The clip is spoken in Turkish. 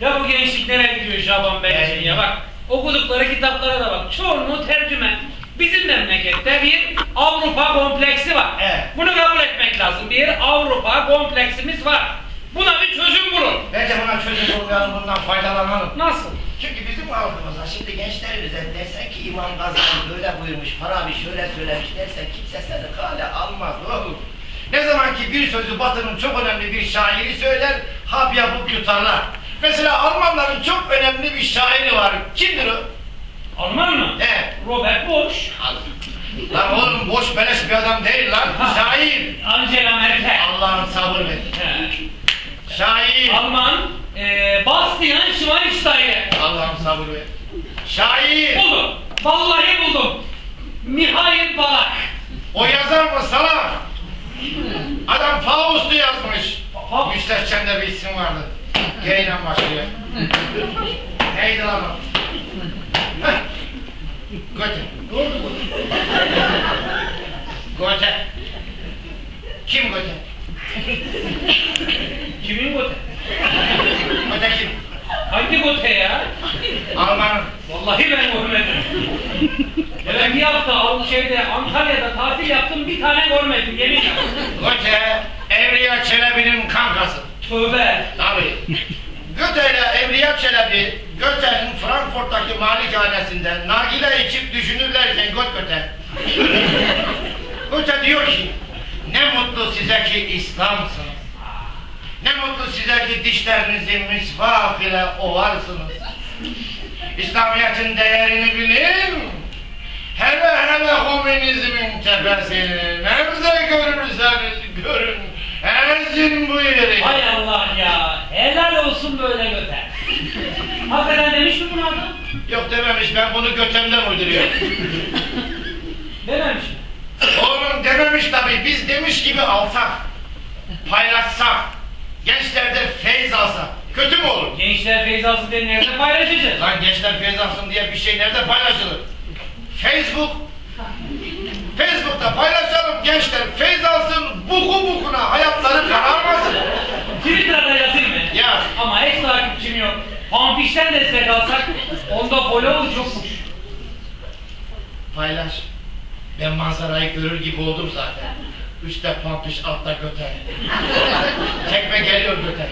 Ya bu gençlik nereye gidiyor Şaban Beyciğim ya bak. Okudukları kitaplara da bak. Çoğunluğu tercüme. Bizim memlekette bir Avrupa kompleksi var. Evet. Bunu kabul etmek lazım. Bir Avrupa kompleksimiz var. Buna bir çözüm bulun. Bence buna çözüm bulmayalım, bundan faydalanalım. Nasıl? Çünkü bizim ağzımıza şimdi gençlerimize dersen ki İmam Gazali böyle buyurmuş, Farabi şöyle söylemiş dersen kimse seni kale almaz oğlum. Ne zaman ki bir sözü Batı'nın çok önemli bir şairi söyler, hap yapıp yutarlar. Mesela Almanların çok önemli bir şairi var. Kimdir o? Alman mı? Evet. Robert Bosch. Lan oğlum boş beleş bir adam değil lan. Şair. Angela Merkel. Allah'ın sabır ver. Şair. Alman e, Bastian Schweinsteiger. Allah'ın sabır ver. Şair. Buldum. Vallahi buldum. Mihail Balak. O yazar mı salak? Adam Faust'u yazmış. Müstehcen bir isim vardı. İle başlıyor. Neydi lan o? Heh. Goethe. Goethe. Kim Goethe? Kimin Gote? Goethe kim? Hangi Gote ya? Alman'ın. Vallahi ben görmedim. Ben bir hafta şeyde Antalya'da tatil yaptım bir tane görmedim yeminle. Goethe, Evliya Çelebi'nin kankası. Tövbe. Tabii. Goethe ile Evliya Çelebi, Goethe'nin Frankfurt'taki malikanesinde nargile içip düşünürlerken Goethe. Goethe diyor ki, ne mutlu size ki İslam'sınız. Ne mutlu size ki dişlerinizi misvak ile ovarsınız. İslamiyet'in değerini bilin. Hele hele komünizmin tepesini Erzin bu yeri. Hay Allah ya. Helal olsun böyle göte. Hakikaten demiş mi bunu adam? Yok dememiş ben bunu götemden uyduruyorum. Dememiş mi? Oğlum dememiş tabii biz demiş gibi alsak, paylaşsak, gençler de feyz alsa. Kötü mü olur? Gençler Feyzası diye nerede paylaşacağız? Lan gençler feyz alsın diye bir şey nerede paylaşılır? Facebook. Facebook'ta paylaşalım gençler Pampiş'ten destek alsak onda follow çokmuş. Paylaş. Ben manzarayı görür gibi oldum zaten. Üstte pampiş, altta göte. Çekme geliyor göte.